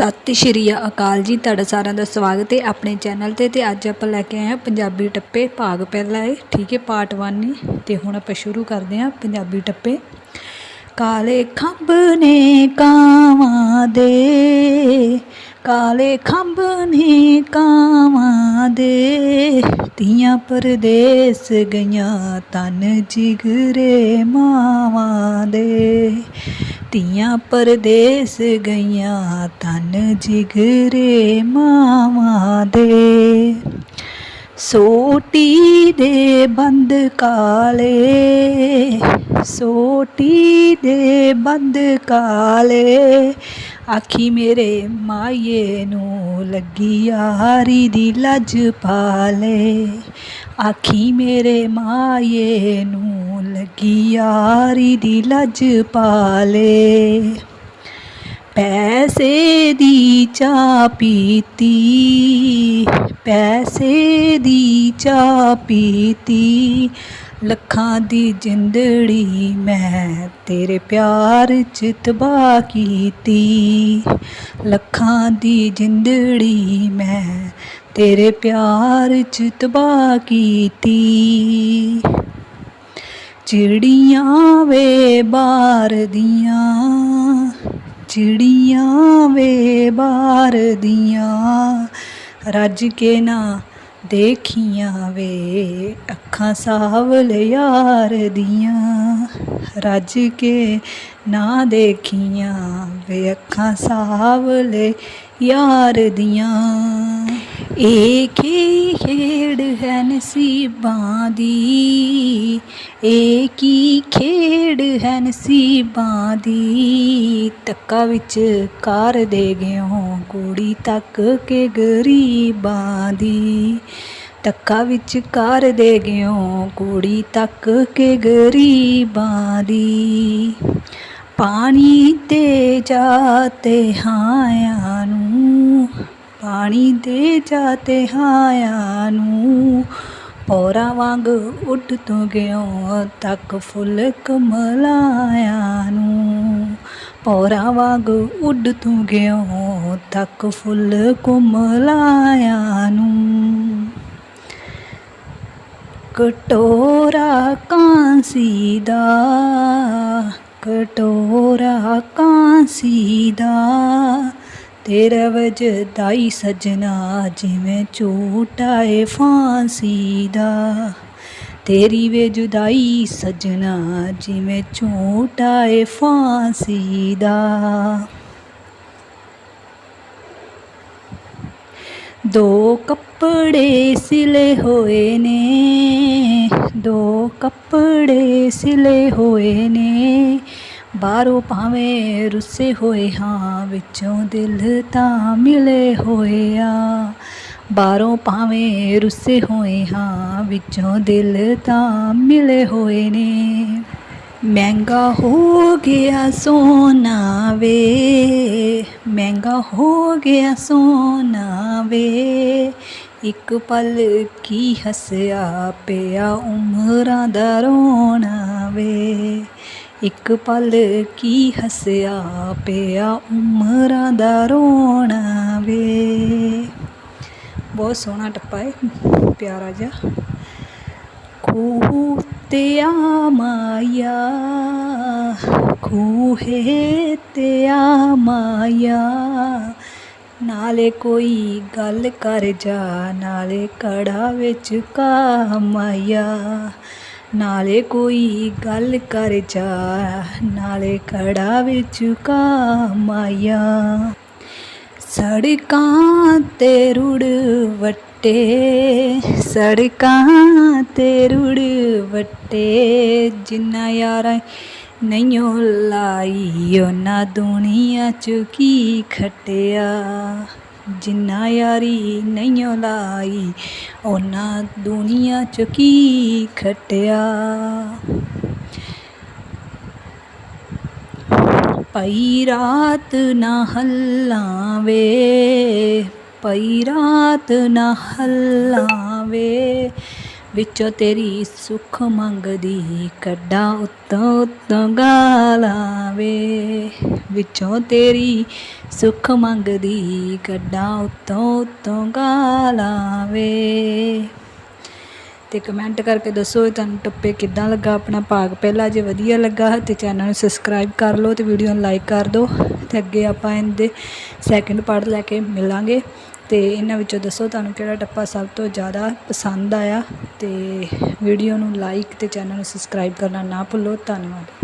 ਸਤਿ ਸ਼੍ਰੀ ਅਕਾਲ ਜੀ। ਤੁਹਾਡਾ ਸਾਰਿਆਂ ਦਾ ਸਵਾਗਤ ਹੈ ਆਪਣੇ ਚੈਨਲ ਤੇ ਤੇ ਅੱਜ ਆਪਾਂ ਲੈ ਕੇ ਆਏ ਹਾਂ ਪੰਜਾਬੀ ਟੱਪੇ ਭਾਗ ਪਹਿਲਾ ਹੈ ਠੀਕ ਹੈ ਪਾਰਟ 1 ਨੇ। ਤੇ ਹੁਣ ਆਪਾਂ ਸ਼ੁਰੂ ਕਰਦੇ ਹਾਂ ਪੰਜਾਬੀ ਟੱਪੇ। ਕਾਲੇ ਖੰਭ ਨੇ ਕਾਵਾਂ ਦੇ ਕਾਲੇ ਖੰਭ ਨੇ ਕਾਵਾਂ ਦੇ, ਤੀਆਂ ਪਰਦੇਸ ਗਈਆਂ ਤਨ ਜਿਗਰੇ ਮਾਵਾਂ ਦੇ। ਤੀਆਂ ਪਰਦੇਸ ਗਈਆਂ ਤਨ ਜਿਗਰੇ ਮਾਵਾਂ ਦੇ। ਸੋਟੀ ਦੇ ਬੰਦ ਕਾਲੇ, ਸੋਟੀ ਦੇ ਬੰਦ ਕਾਲੇ ਆਖੀ, ਮੇਰੇ ਮਾਏ ਨੂੰ ਲੱਗੀ ਯਾਰੀ ਦੀ ਲੱਜ ਪਾਲੇ ਆਖੀ, ਮੇਰੇ ਮਾਏ ਨੂੰ ਲੱਗੀ ਯਾਰੀ ਦੀ ਲੱਜ ਪਾਲੇ ਪੈਸੇ ਦੀ ਚਾਹ ਪੀਤੀ, ਪੈਸੇ ਦੀ ਚਾਹ ਪੀਤੀ। ਲੱਖਾਂ ਦੀ ਜਿੰਦੜੀ ਮੈਂ ਤੇਰੇ ਪਿਆਰ ਚ ਤਬਾਹ ਕੀਤੀ। ਲੱਖਾਂ ਦੀ ਜਿੰਦੜੀ ਮੈਂ ਤੇਰੇ ਪਿਆਰ ਚ ਤਬਾਹ ਕੀਤੀ। ਚਿੜੀਆਂ ਵੇ ਬਾਰ ਦੀਆਂ, ਚਿੜੀਆਂ ਵੇ ਬਾਰ ਦੀਆਂ, ਰੱਜ ਕੇ ਨਾ ਦੇਖੀਆਂ ਵੇ ਅੱਖਾਂ ਸਾਵਲ ਯਾਰ ਦੀਆਂ, ਰੱਜ ਕੇ ਨਾ ਦੇਖੀਆਂ ਵੇ ਅੱਖਾਂ ਸਾਵਲ ਯਾਰ ਦੀਆਂ। ਏਕ ਹੀ ਖੇਡ ਹੈ ਨਸੀਬਾਂ ਦੀ ਏਕ ਹੀ ਖੇਡ ਹੈ ਨਸੀਬਾਂ ਦੀ। ਤੱਕਾ ਵਿੱਚ ਕਰ ਦੇ ਗਿਓ ਕੁੜੀ ਤੱਕ ਕੇ ਗਰੀਬਾਂ ਦੀ। ਤੱਕਾ ਵਿੱਚ ਕਰ ਦੇ ਗਿਓ ਕੁੜੀ ਤੱਕ ਕੇ ਗਰੀਬਾਂ ਦੀ। ਪਾਣੀ ਤੇ ਜਾਤੇ ਹਾਇਆ ਨੂੰ ਪਾਣੀ ਦੇ ਜਾਤੇ ਹਾਇਆ ਨੂੰ। ਪੌਰਾ ਵਾਂਗ ਉੱਡ ਤੂੰ ਗਿਓ ਤੱਕ ਫੁੱਲ ਕਮਲਾਇਆ ਨੂੰ। ਪੌਰਾ ਵਾਂਗ ਉੱਡ ਤੂੰ ਗਿਓ ਤੱਕ ਫੁੱਲ ਕਮਲਾਇਆ ਨੂੰ। ਕਟੋਰਾ ਕਾਂਸੀ ਦਾ ਕਟੋਰਾ ਕਾਂਸੀ ਦਾ ਤੇਰਾ ਵਜਦਾਈ ਸਜਣਾ ਜਿਵੇਂ ਝੂਟਾਏ ਫਾਂਸੀ ਦਾ। ਤੇਰੀ ਵੇ ਜੁਦਾਈ ਸਜਣਾ ਜਿਵੇਂ ਝੂਟਾਏ ਫਾਂਸੀ ਦਾ। ਦੋ ਕੱਪੜੇ ਸਿਲੇ ਹੋਏ ਨੇ, ਦੋ ਕੱਪੜੇ ਸਿਲੇ ਹੋਏ ਨੇ ਬਾਹਰੋਂ ਭਾਵੇਂ ਰੁੱਸੇ ਹੋਏ ਹਾਂ, ਵਿੱਚੋਂ ਦਿਲ ਤਾਂ ਮਿਲੇ ਹੋਏ ਆ ਬਾਹਰੋਂ ਭਾਵੇਂ ਰੁੱਸੇ ਹੋਏ ਹਾਂ, ਵਿੱਚੋਂ ਦਿਲ ਤਾਂ ਮਿਲੇ ਹੋਏ ਨੇ। ਮਹਿੰਗਾ ਹੋ ਗਿਆ ਸੋਨਾ ਵੇ, ਮਹਿੰਗਾ ਹੋ ਗਿਆ ਸੋਨਾ ਵੇ। ਇੱਕ ਪਲ ਕੀ ਹੱਸਿਆ ਪਿਆ ਉਮਰਾਂ ਦਾ ਰੋਣਾ ਵੇ। ਇੱਕ ਪਲ ਕੀ ਹੱਸਿਆ ਪਿਆ ਉਮਰਾਂ ਦਾ ਰੋਣਾ ਵੇ। ਬਹੁਤ ਸੋਹਣਾ ਟੱਪਾ ਹੈ ਪਿਆਰਾ ਜਿਹਾ। ਖੂਹ ਤੇ ਆ ਮਾਇਆ, ਖੂਹੇ ਤੇ ਆ ਮਾਇਆ। ਨਾਲੇ ਕੋਈ ਗੱਲ ਕਰ ਜਾ, ਨਾਲੇ ਕੜਾ ਵਿੱਚ ਕਾ ਮਾਇਆ। ਨਾਲੇ ਕੋਈ ਗੱਲ ਕਰ ਜਾ, ਨਾਲੇ ਕੜਾ ਵਿੱਚ ਕਾ ਮਾਇਆ। ਸੜਕਾਂ ਤੇ ਰੁੜ ਵੱਟੇ, ਸੜਕਾਂ ਤੇ ਰੁੜ ਵੱਟੇ, ਜਿੰਨਾ ਯਾਰਾਂ ਨਹੀਂਓ ਲਾਈ, ਉਹਨਾਂ ਦੁਨੀਆ ਚ ਕੀ ਖਟਿਆ। ਜਿੰਨਾ ਯਾਰੀ ਨਹੀਂਓ ਲਾਈ ਉਹਨਾਂ ਦੁਨੀਆ ਚ ਕੀ ਖਟਿਆ। ਪਈ ਰਾਤ ਨਾ ਹੱਲਾਂ ਵੇ, ਪਈ ਰਾਤ ਨਾ ਹੱਲਾਂ ਵੇ। ਵਿੱਚੋਂ ਤੇਰੀ ਸੁੱਖ ਮੰਗਦੀ ਕੱਢਾਂ ਉੱਤੋਂ ਉੱਤੋਂ ਗਾਲਾਂ ਵੇ। ਵਿੱਚੋਂ ਤੇਰੀ ਸੁੱਖ ਮੰਗਦੀ ਕੱਢਾਂ ਉੱਤੋਂ ਉੱਤੋਂ ਗਾਲਾਂ ਵੇ। ਤੇ ਕਮੈਂਟ ਕਰਕੇ ਦੱਸੋ ਤੁਹਾਨੂੰ ਟੱਪੇ ਕਿੱਦਾਂ ਲੱਗਾ ਆਪਣਾ ਭਾਗ। ਪਹਿਲਾ ਜੇ ਵਧੀਆ ਲੱਗਾ ਤੇ ਚੈਨਲ ਨੂੰ ਸਬਸਕ੍ਰਾਈਬ ਕਰ ਲਓ ਤੇ ਵੀਡੀਓ ਨੂੰ ਲਾਈਕ ਕਰ ਦਿਓ ਤੇ ਅੱਗੇ ਆਪਾਂ ਇਹਦੇ ਸੈਕਿੰਡ ਪਾਰਟ ਲੈ ਕੇ ਮਿਲਾਂਗੇ। ਅਤੇ ਇਹਨਾਂ ਵਿੱਚੋਂ ਦੱਸੋ ਤੁਹਾਨੂੰ ਕਿਹੜਾ ਟੱਪਾ ਸਭ ਤੋਂ ਜ਼ਿਆਦਾ ਪਸੰਦ ਆਇਆ ਅਤੇ ਵੀਡੀਓ ਨੂੰ ਲਾਈਕ ਅਤੇ ਚੈਨਲ ਨੂੰ ਸਬਸਕ੍ਰਾਈਬ ਕਰਨਾ ਨਾ ਭੁੱਲੋ, ਧੰਨਵਾਦ।